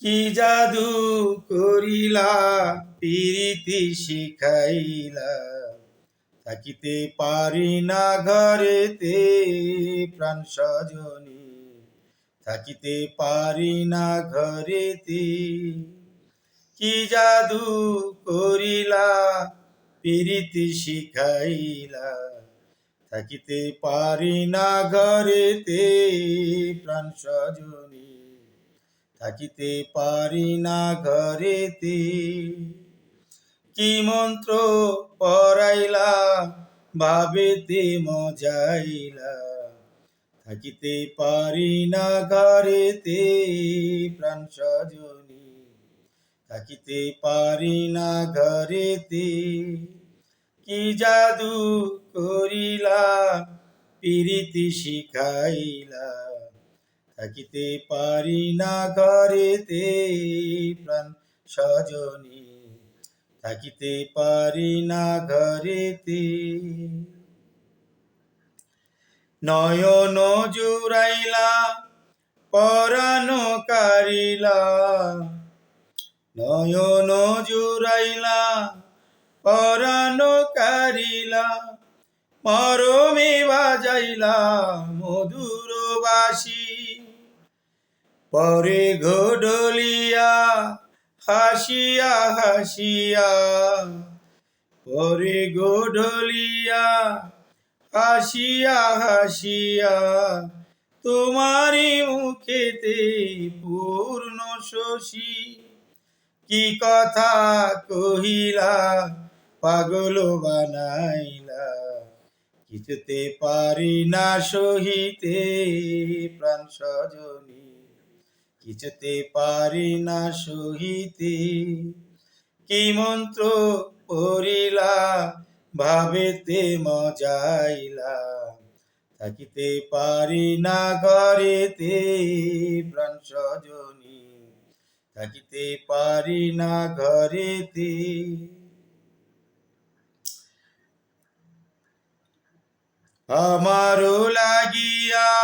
কি জাদু করিলা, প্রীতি শিখাইলা। থাকিতে পারি না ঘরেতে প্রাণ সজনী। থাকিতে পারি না ঘরেতে কি জাদু করিলা, প্রীতি শিখাইলা। থাকিতে পারি না ঘরেতে প্রাণ সজনী। থাকিতে পারি না ঘরেতে। কি মন্ত্র পড়াইলা, ভাবেতে মজাইলা। থাকিতে পারি না ঘরেতে, প্রাণ সজনী। থাকিতে পারি না ঘরেতে, কি জাদু করিলা, প্রীতি শিখাইলা। থাকিতে পারি না ঘরেতে প্রাণ সজনী। থাকিতে পারি না ঘরেতে নয়ন জুড়াইলা পরানো কারিলা। নয়ন জুড়াইলা পরানো কারিলা। মরমে বাজাইলা মধুর বাসি। পরে ঘোডলিয়া, হাসিয়া হাসিয়া। পরে গোডলিয়া হাসিয়া হাসিয়া। তোমারি মুখেতে পূর্ণ শশী। কি কথা কহিলা, পাগল বানাইলা। কিছুতে পারি না সহিতে প্রাণ সজনী। কিছুতে পারি না সহিতে। কি মন্ত্র পড়িলা, ভাবেতে মজাইলা। থাকিতে পারি না ঘরেতে প্রাণ সজনী। থাকিতে পারি না ঘরেতে। আমারও লাগিয়া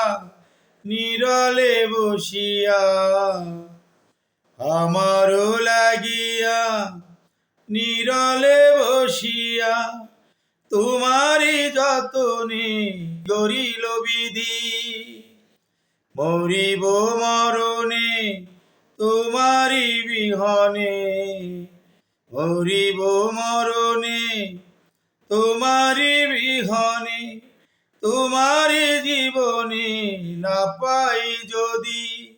নিরলে বসিয়া আমারও লাগিয়া নিরলে বসিয়া তোমারি যতনে গরিল বিধি, মরিব মরণে তোমারি বিহনে, মরিব মরণে তোমারি বিহনে তোমারি জীবনে না পাই যদি,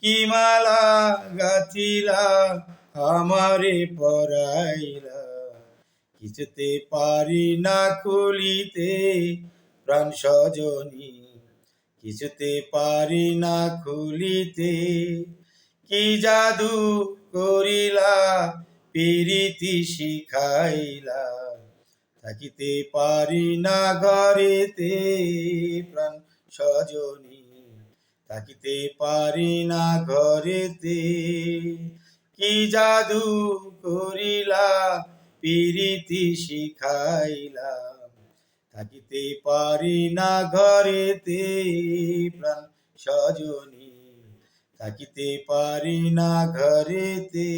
কি মালা গাছিলা আমারে পরাইলা। কিছুতে পারি না খুলিতে প্রাণ সজনী, কিছুতে পারি না খুলিতে কি জাদু করিলা, প্রীতি শিখাইলা। থাকিতে পারি না ঘরেতে, প্রাণ সজনী থাকিতে পারি না ঘরেতে, কি জাদু করিলা, প্রীতি শিখাইলা থাকিতে পারি না ঘরেতে, প্রাণ সজনী থাকিতে পারি না ঘরেতে।